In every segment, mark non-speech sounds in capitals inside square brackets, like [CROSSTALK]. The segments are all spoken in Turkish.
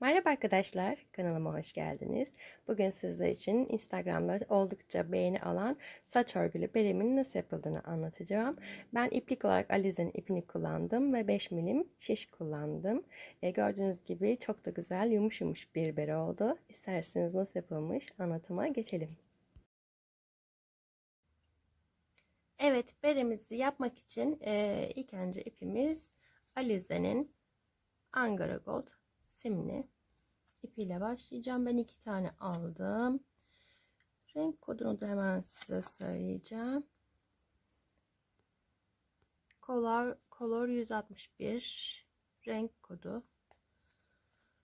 Merhaba arkadaşlar, kanalıma hoş geldiniz. Bugün sizler için Instagram'da oldukça beğeni alan saç örgülü beremin nasıl yapıldığını anlatacağım. Ben iplik olarak Alize'nin ipini kullandım ve 5 milim şiş kullandım. E, gördüğünüz gibi çok da güzel yumuş yumuş bir bere oldu. İsterseniz nasıl yapılmış anlatıma geçelim. Evet, beremizi yapmak için e, ilk önce ipimiz Alize'nin Angara Gold simli ipiyle başlayacağım. Ben iki tane aldım. Renk kodunu da hemen size söyleyeceğim. Color, color 161 renk kodu.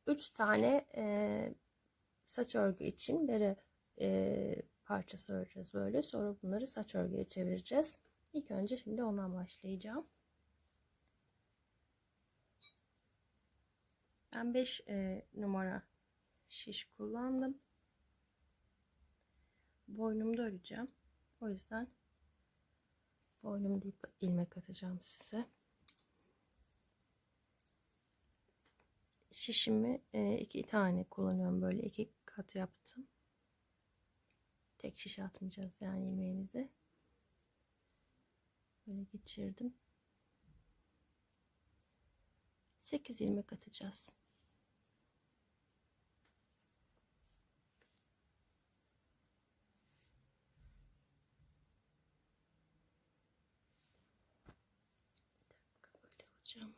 3 tane e, saç örgü için bere e, parçası öreceğiz böyle. Sonra bunları saç örgüye çevireceğiz. İlk önce şimdi ondan başlayacağım. Ben 5 e, numara şiş kullandım. Boynumda öreceğim. O yüzden boynumda ilmek atacağım size. Şişimi e, iki tane kullanıyorum. Böyle iki kat yaptım. Tek şiş atmayacağız yani ilmeğimizi. Böyle geçirdim. 8 ilmek atacağız. Böyle olacağım.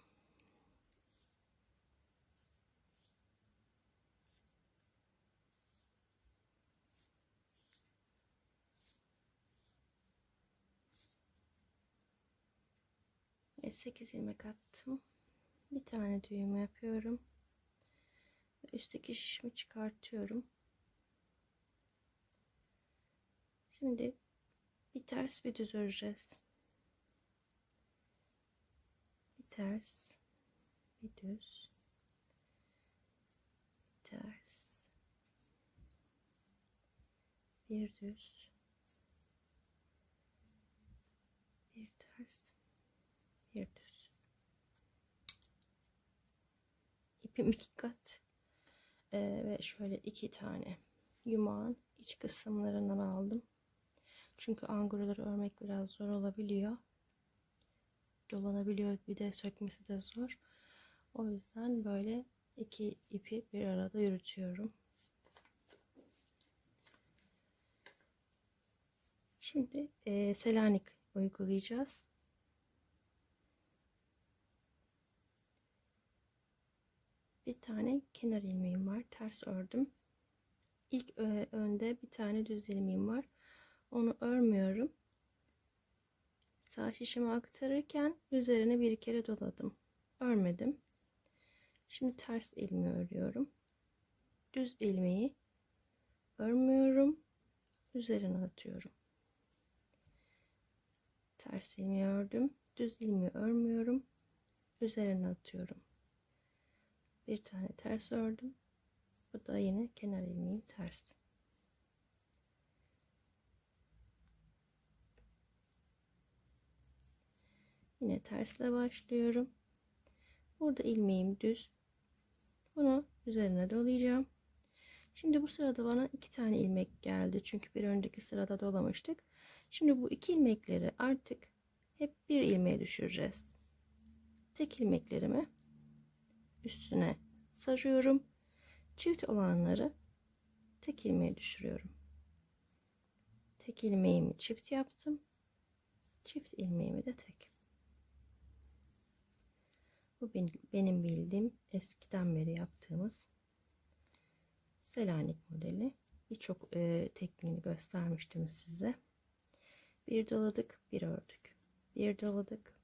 Evet, 8 ilmek attım. Bir tane düğüm yapıyorum. Üstteki şişimi çıkartıyorum. Şimdi bir ters bir düz öreceğiz. Bir ters, bir düz, bir ters, bir düz, bir ters, bir düz. İpim iki kat ee, ve şöyle iki tane yumağın iç kısımlarından aldım. Çünkü anguraları örmek biraz zor olabiliyor. Dolanabiliyor bir de sökmesi de zor. O yüzden böyle iki ipi bir arada yürütüyorum. Şimdi e, Selanik uygulayacağız. Bir tane kenar ilmeğim var. Ters ördüm. İlk önde bir tane düz ilmeğim var. Onu örmüyorum. Sağ şişimi aktarırken üzerine bir kere doladım. Örmedim. Şimdi ters ilmeği örüyorum. Düz ilmeği örmüyorum. Üzerine atıyorum. Ters ilmeği ördüm. Düz ilmeği örmüyorum. Üzerine atıyorum. Bir tane ters ördüm. Bu da yine kenar ilmeğim ters. Yine tersle başlıyorum. Burada ilmeğim düz. Bunu üzerine dolayacağım. Şimdi bu sırada bana iki tane ilmek geldi. Çünkü bir önceki sırada dolamıştık. Şimdi bu iki ilmekleri artık hep bir ilmeğe düşüreceğiz. Tek ilmeklerimi üstüne sarıyorum. Çift olanları tek ilmeğe düşürüyorum. Tek ilmeğimi çift yaptım. Çift ilmeğimi de tek. Bu benim bildiğim eskiden beri yaptığımız Selanik modeli. Birçok e, tekniğini göstermiştim size. Bir doladık, bir ördük. Bir doladık,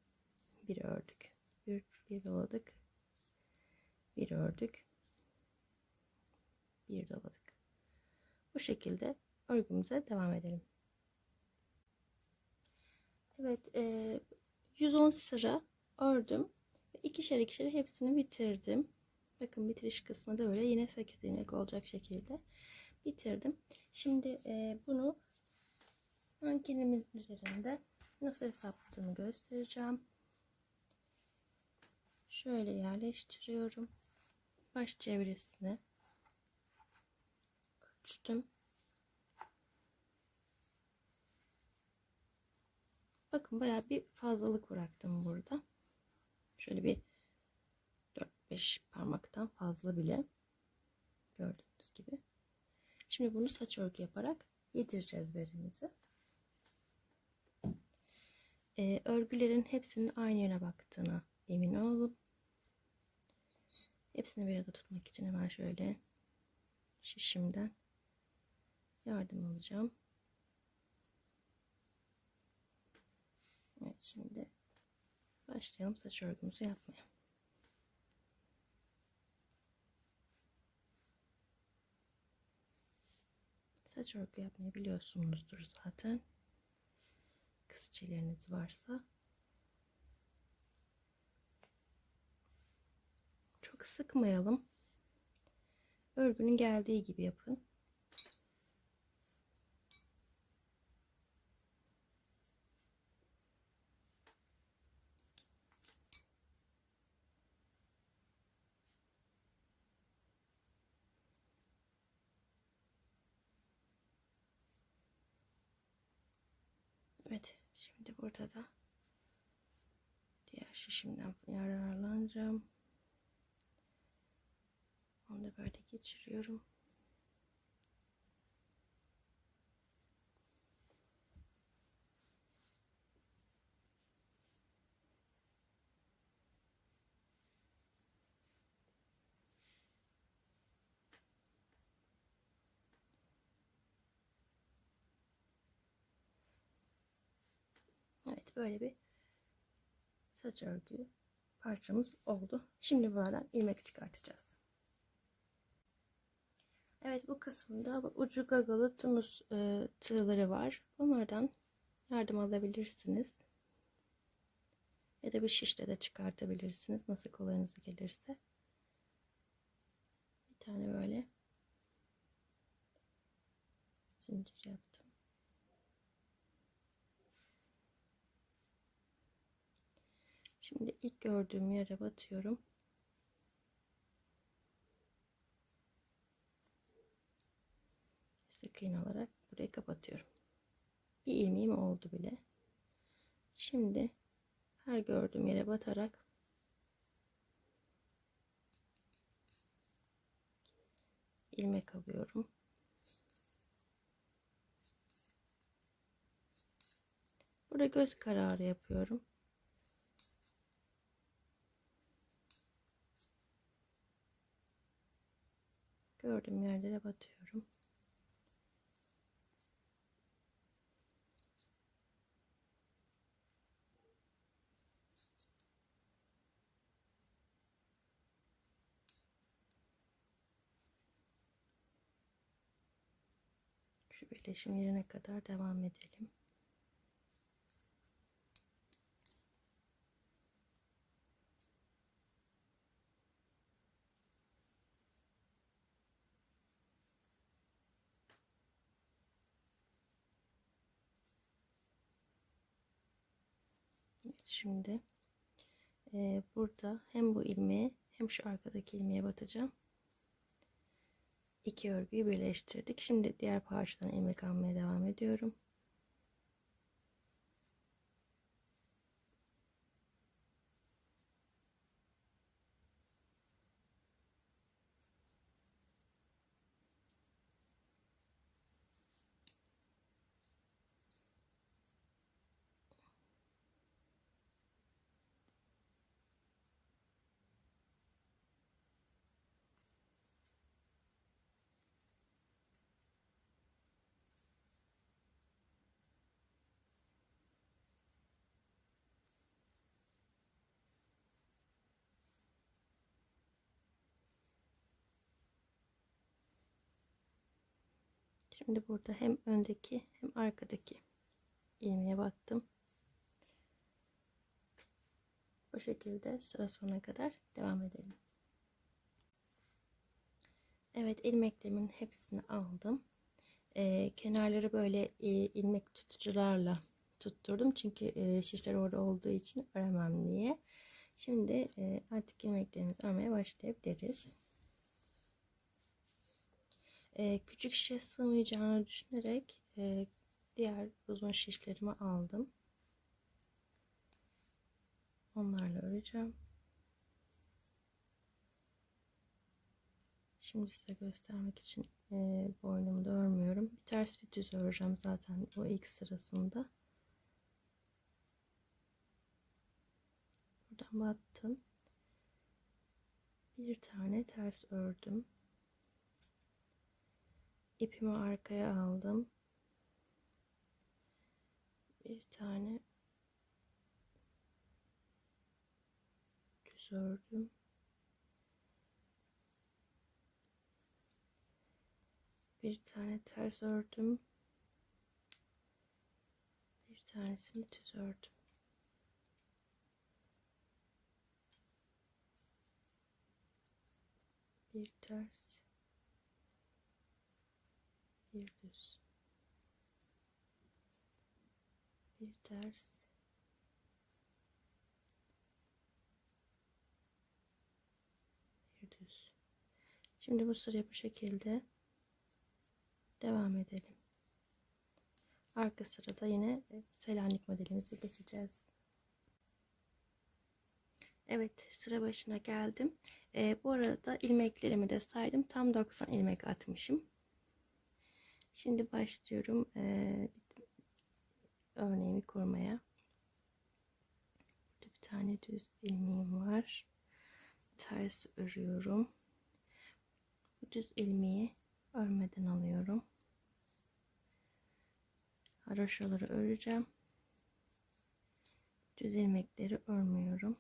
bir ördük. Bir, bir doladık, bir ördük. Bir doladık. Bu şekilde örgümüze devam edelim. Evet, e, 110 sıra ördüm ikişer ikişer hepsini bitirdim. Bakın bitiriş kısmı da böyle yine 8 ilmek olacak şekilde bitirdim. Şimdi e, bunu mankenimin üzerinde nasıl hesapladığımı göstereceğim. Şöyle yerleştiriyorum. baş çevresini ölçtüm. Bakın bayağı bir fazlalık bıraktım burada. Şöyle bir 4-5 parmaktan fazla bile gördüğünüz gibi. Şimdi bunu saç örgü yaparak yedireceğiz berimizi. Ee, örgülerin hepsinin aynı yöne baktığına emin olun. Hepsini bir arada tutmak için hemen şöyle şişimden yardım alacağım. Evet şimdi başlayalım saç örgümüzü yapmaya. Saç örgü yapmayı biliyorsunuzdur zaten. Kız çileriniz varsa. Çok sıkmayalım. Örgünün geldiği gibi yapın. Evet, şimdi burada da diğer şişimden yararlanacağım. Onu da böyle geçiriyorum. Evet böyle bir saç örgü parçamız oldu. Şimdi buradan ilmek çıkartacağız. Evet bu kısımda ucu gagalı tunus e, tığları var. Bunlardan yardım alabilirsiniz. Ya da bir şişle de çıkartabilirsiniz. Nasıl kolayınıza gelirse. Bir tane böyle zincir yaptım. Şimdi ilk gördüğüm yere batıyorum. Sık iğne olarak burayı kapatıyorum. Bir ilmeğim oldu bile. Şimdi her gördüğüm yere batarak ilmek alıyorum. Burada göz kararı yapıyorum. Gördüğüm yerlere batıyorum. Şu birleşim yerine kadar devam edelim. Evet, şimdi e, burada hem bu ilmeğe hem şu arkadaki ilmeğe batacağım. İki örgüyü birleştirdik. Şimdi diğer parçadan ilmek almaya devam ediyorum. Şimdi burada hem öndeki hem arkadaki ilmeğe battım. Bu şekilde sıra sonuna kadar devam edelim. Evet ilmeklerimin hepsini aldım. Ee, kenarları böyle e, ilmek tutucularla tutturdum. Çünkü e, şişler orada olduğu için öremem diye. Şimdi e, artık ilmeklerimizi örmeye başlayabiliriz. E, küçük şişe sığmayacağını düşünerek e, diğer uzun şişlerimi aldım. Onlarla öreceğim. Şimdi size göstermek için e, boynumu da örmüyorum. Bir ters bir düz öreceğim zaten o ilk sırasında. Buradan battım. Bir tane ters ördüm. İpimi arkaya aldım. Bir tane düz ördüm. Bir tane ters ördüm. Bir tanesini düz ördüm. Bir ters. Bir düz. Bir ters. Bir düz. Şimdi bu sırayı bu şekilde devam edelim. Arka sırada yine Selanik modelimize geçeceğiz. Evet sıra başına geldim. Ee, bu arada ilmeklerimi de saydım. Tam 90 ilmek atmışım. Şimdi başlıyorum ee, örneğimi kurmaya. Burada bir tane düz ilmeğim var. Ters örüyorum. Bu düz ilmeği örmeden alıyorum. Haroşaları öreceğim. Düz ilmekleri örmüyorum.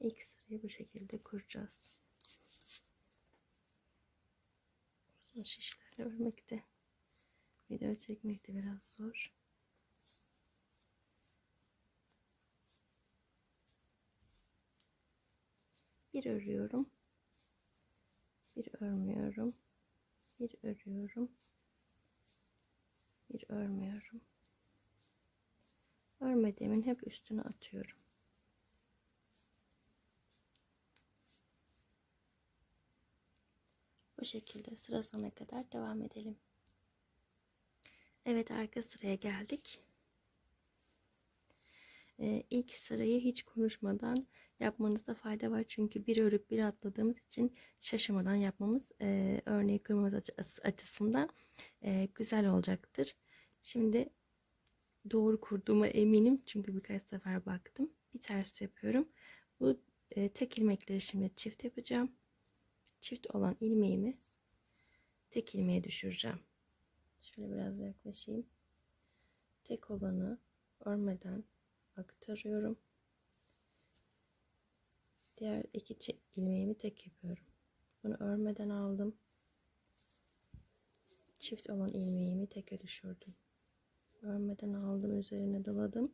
İlk sırayı bu şekilde kuracağız. Uzun şişlerle örmekte video çekmekte biraz zor. Bir örüyorum. Bir örmüyorum. Bir örüyorum. Bir örmüyorum. Örmediğimin hep üstüne atıyorum. Bu şekilde sıra sona kadar devam edelim. Evet arka sıraya geldik. Ee, ilk sırayı hiç konuşmadan yapmanızda fayda var. Çünkü bir örüp bir atladığımız için şaşırmadan yapmamız e, örneği kırmamız açısından e, güzel olacaktır. Şimdi doğru kurduğuma eminim. Çünkü birkaç sefer baktım. Bir ters yapıyorum. Bu e, tek ilmekleri şimdi çift yapacağım çift olan ilmeğimi tek ilmeğe düşüreceğim. Şöyle biraz yaklaşayım. Tek olanı örmeden aktarıyorum. Diğer iki ilmeğimi tek yapıyorum. Bunu örmeden aldım. Çift olan ilmeğimi teke düşürdüm. Örmeden aldım, üzerine doladım.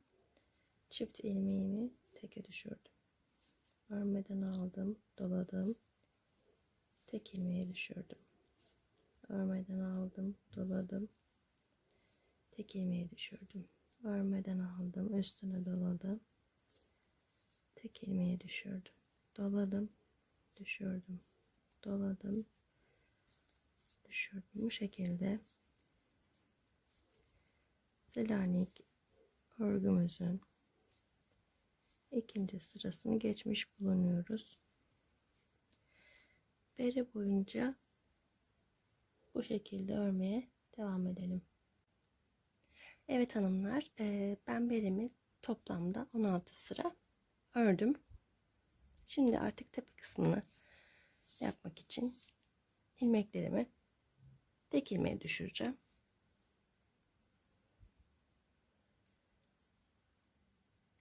Çift ilmeğimi teke düşürdüm. Örmeden aldım, doladım tek ilmeğe düşürdüm. Örmeden aldım, doladım. Tek ilmeğe düşürdüm. Örmeden aldım, üstüne doladım. Tek ilmeğe düşürdüm. Doladım, düşürdüm. Doladım, düşürdüm. Bu şekilde Selanik örgümüzün ikinci sırasını geçmiş bulunuyoruz bere boyunca bu şekilde örmeye devam edelim. Evet hanımlar ben beremi toplamda 16 sıra ördüm. Şimdi artık tepe kısmını yapmak için ilmeklerimi tek ilmeğe düşüreceğim.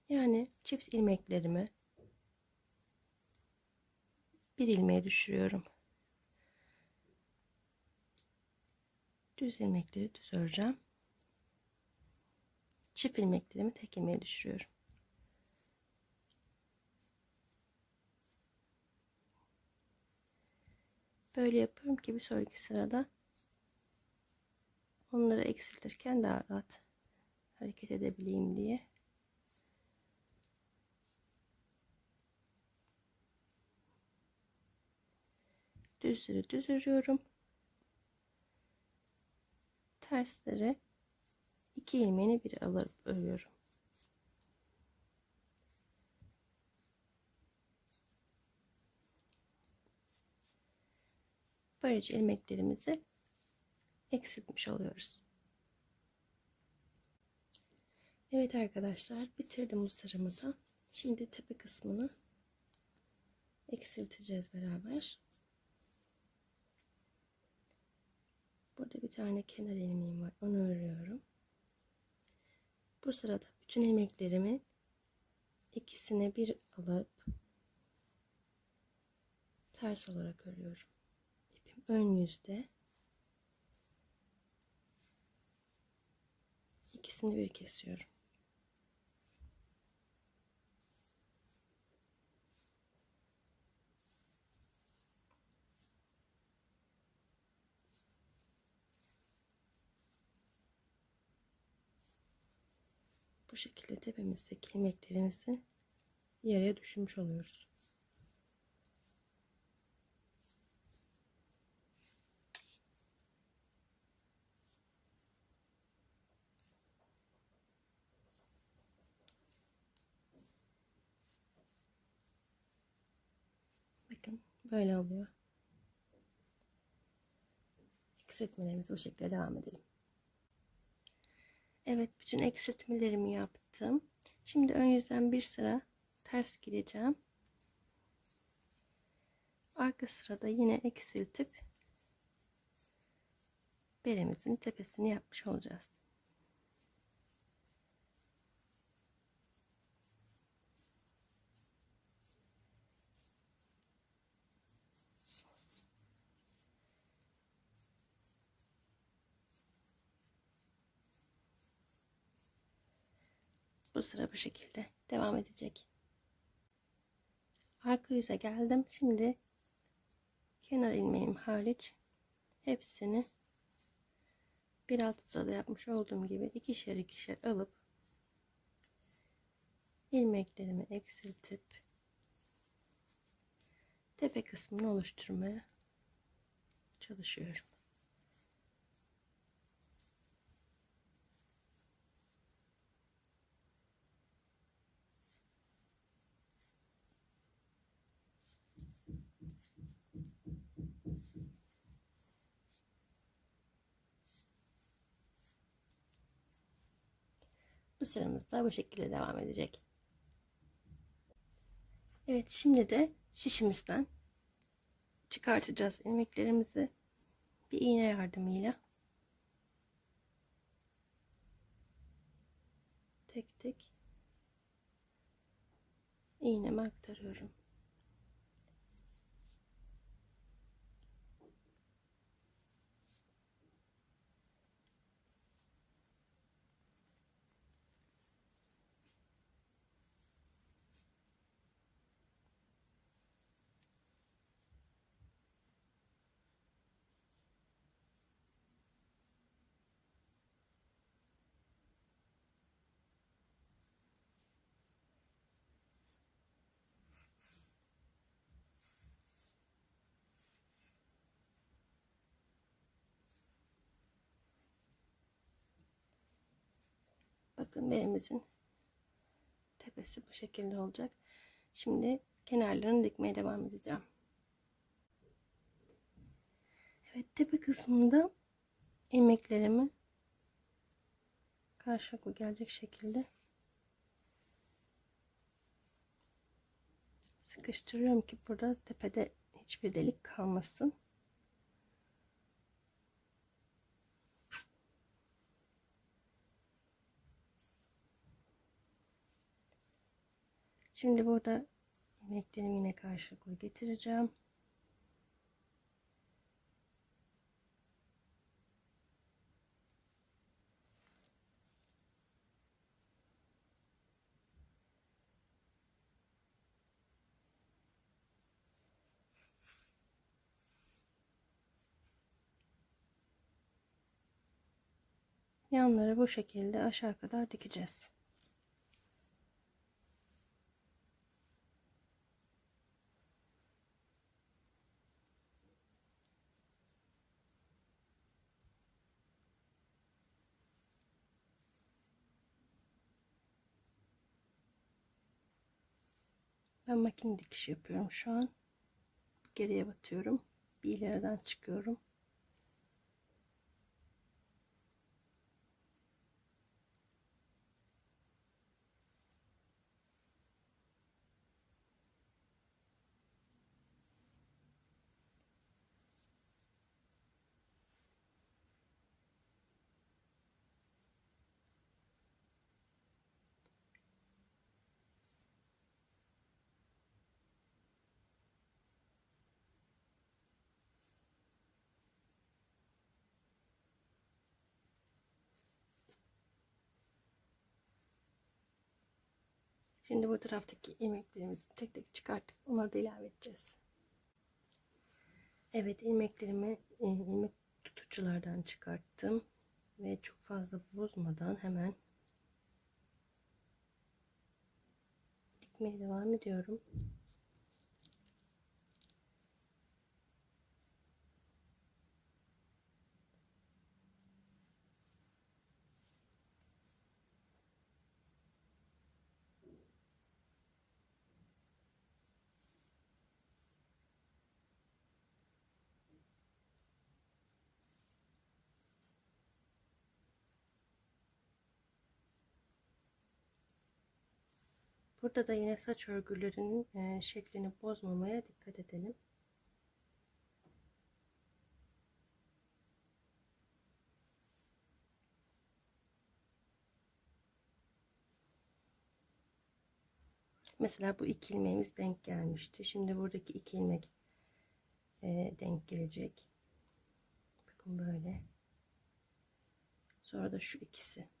Yani çift ilmeklerimi bir ilmeğe düşürüyorum. Düz ilmekleri düz öreceğim. Çift ilmeklerimi tek ilmeğe düşürüyorum. Böyle yapıyorum ki bir sonraki sırada onları eksiltirken daha rahat hareket edebileyim diye. Düzleri düz örüyorum. Tersleri iki ilmeğini bir alıp örüyorum. Böylece ilmeklerimizi eksiltmiş oluyoruz. Evet arkadaşlar bitirdim bu sıramı da. Şimdi tepe kısmını eksilteceğiz beraber. Burada bir tane kenar ilmeğim var. Onu örüyorum. Bu sırada bütün ilmeklerimi ikisine bir alıp ters olarak örüyorum. İpim ön yüzde. İkisini bir kesiyorum. Bu şekilde tepemizdeki ilmeklerimizi yarıya düşürmüş oluyoruz. Bakın böyle oluyor. Eksiltmelerimizi bu şekilde devam edelim. Evet bütün eksiltmelerimi yaptım. Şimdi ön yüzden bir sıra ters gideceğim. Arka sırada yine eksiltip beremizin tepesini yapmış olacağız. Bu sıra bu şekilde devam edecek. Arka yüze geldim. Şimdi kenar ilmeğim hariç hepsini bir alt sırada yapmış olduğum gibi ikişer ikişer alıp ilmeklerimi eksiltip tepe kısmını oluşturmaya çalışıyorum. Sıramız da bu şekilde devam edecek. Evet şimdi de şişimizden çıkartacağız ilmeklerimizi bir iğne yardımıyla. Tek tek iğnemi aktarıyorum. Belimizin tepesi bu şekilde olacak. Şimdi kenarlarını dikmeye devam edeceğim. Evet tepe kısmında ilmeklerimi karşılıklı gelecek şekilde sıkıştırıyorum ki burada tepede hiçbir delik kalmasın. Şimdi burada ilmeklerimi yine karşılıklı getireceğim. Yanları bu şekilde aşağı kadar dikeceğiz. Ben makine dikiş yapıyorum şu an. Geriye batıyorum. Bir ileriden çıkıyorum. Şimdi bu taraftaki ilmeklerimizi tek tek çıkartıp onları da ilave edeceğiz. Evet ilmeklerimi e, ilmek tutuculardan çıkarttım ve çok fazla bozmadan hemen dikmeye devam ediyorum. Burada da yine saç örgülerinin e, şeklini bozmamaya dikkat edelim. Mesela bu iki ilmeğimiz denk gelmişti. Şimdi buradaki iki ilmek e, denk gelecek. Bakın böyle. Sonra da şu ikisi.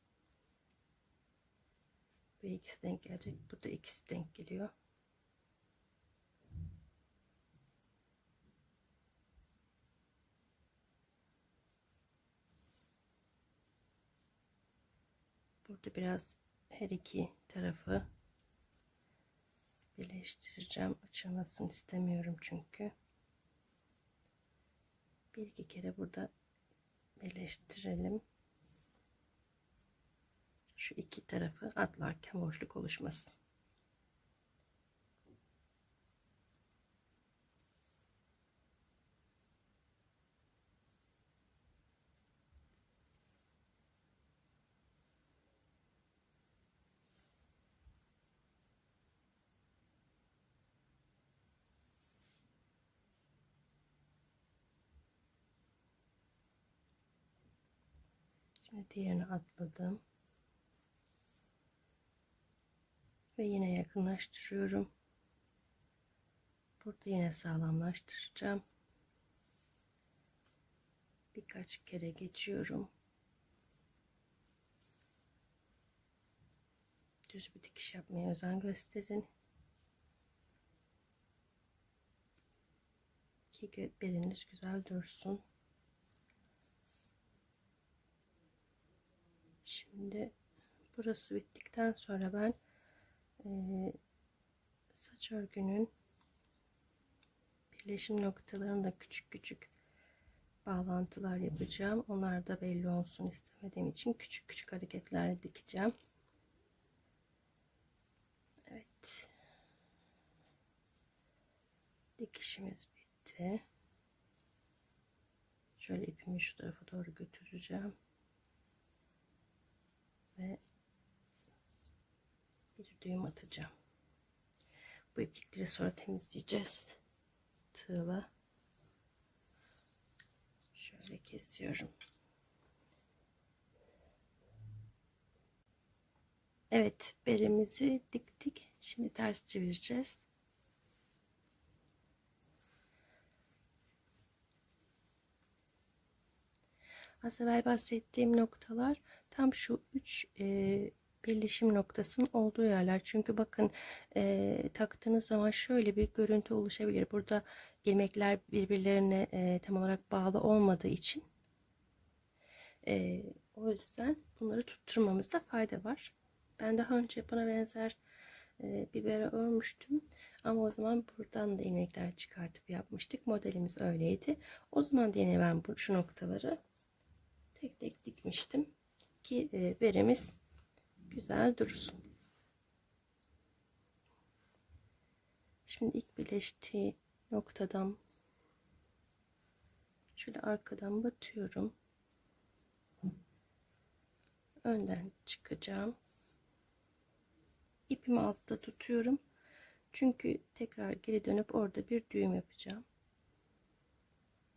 Bu ikisi denk gelecek. Burada ikisi denk geliyor. Burada biraz her iki tarafı birleştireceğim. Açılmasını istemiyorum çünkü. Bir iki kere burada birleştirelim şu iki tarafı atlarken boşluk oluşmasın. Şimdi diğerini atladım. Ve yine yakınlaştırıyorum. Burada yine sağlamlaştıracağım. Birkaç kere geçiyorum. Düz bir dikiş yapmaya özen gösterin. Ki beliniz güzel dursun. Şimdi burası bittikten sonra ben e, saç örgünün birleşim noktalarında küçük küçük bağlantılar yapacağım. Onlar da belli olsun istemediğim için küçük küçük hareketler dikeceğim. Evet. Dikişimiz bitti. Şöyle ipimi şu tarafa doğru götüreceğim. Ve bir düğüm atacağım. Bu iplikleri sonra temizleyeceğiz. Tığla şöyle kesiyorum. Evet, beremizi diktik. Şimdi ters çevireceğiz. Az evvel bahsettiğim noktalar tam şu üç e, birleşim noktasının olduğu yerler. Çünkü bakın e, taktığınız zaman şöyle bir görüntü oluşabilir. Burada ilmekler birbirlerine e, tam olarak bağlı olmadığı için e, o yüzden bunları tutturmamızda fayda var. Ben daha önce buna benzer e, bibere örmüştüm. Ama o zaman buradan da ilmekler çıkartıp yapmıştık. Modelimiz öyleydi. O zaman yine ben bu, şu noktaları tek tek dikmiştim. Ki e, beremiz güzel dursun. Şimdi ilk birleştiği noktadan şöyle arkadan batıyorum. Önden çıkacağım. İpimi altta tutuyorum. Çünkü tekrar geri dönüp orada bir düğüm yapacağım.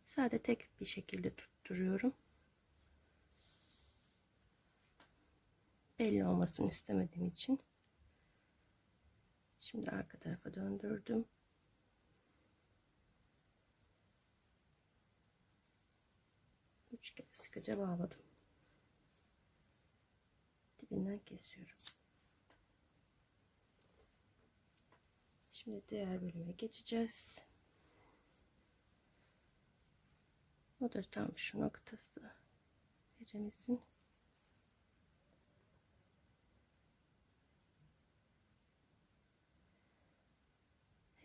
Sade tek bir şekilde tutturuyorum. Belli olmasını istemediğim için. Şimdi arka tarafa döndürdüm. Üç kere sıkıca bağladım. Dibinden kesiyorum. Şimdi diğer bölüme geçeceğiz. O da tam şu noktası. Birimizin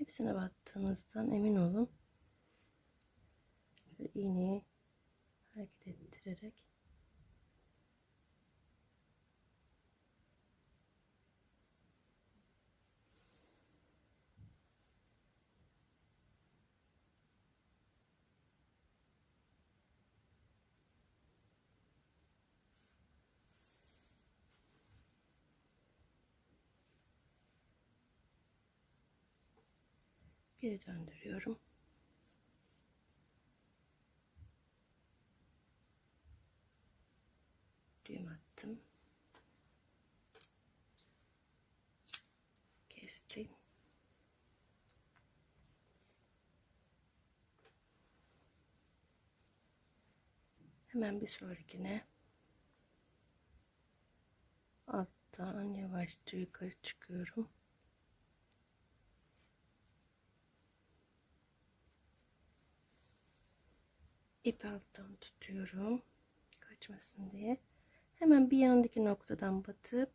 Hepsine battığınızdan emin olun. Şöyle iğneyi hareket ettirerek geri döndürüyorum. Düğüm attım. Kestim. Hemen bir sonrakine alttan yavaşça yukarı çıkıyorum. İp alttan tutuyorum kaçmasın diye. Hemen bir yanındaki noktadan batıp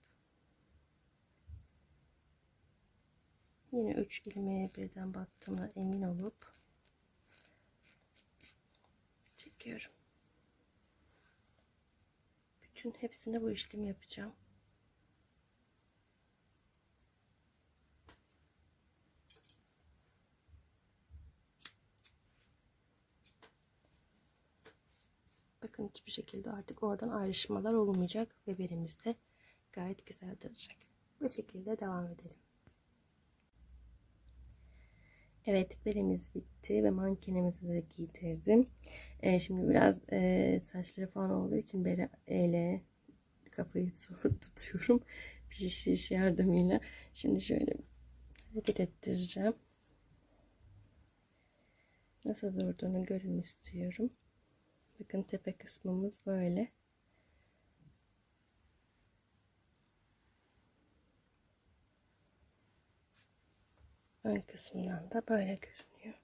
yine 3 ilmeğe birden battığına emin olup çekiyorum. Bütün hepsinde bu işlemi yapacağım Bakın hiçbir şekilde artık oradan ayrışmalar olmayacak ve berimiz de gayet güzel duracak. Bu şekilde devam edelim. Evet berimiz bitti ve mankenimizi de giydirdim. Ee, şimdi biraz e, saçları falan olduğu için bere ele kafayı [LAUGHS] tutuyorum. Şiş yardımıyla. Şimdi şöyle hareket ettireceğim. Nasıl durduğunu görün istiyorum. Bakın tepe kısmımız böyle. Ön kısımdan da böyle görünüyor.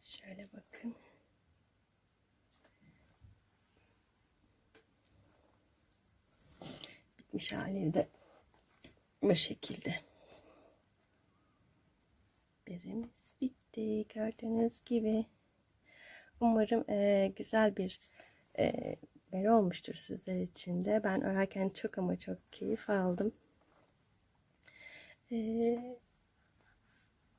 Şöyle bakın. Bitmiş hali de bu şekilde. Birimiz bitti. Gördüğünüz gibi. Umarım e, güzel bir e, beri olmuştur sizler için de. Ben örerken çok ama çok keyif aldım. E,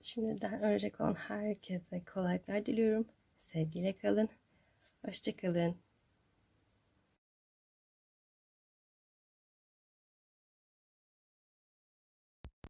şimdiden örecek olan herkese kolaylıklar diliyorum. Sevgiyle kalın. Hoşçakalın.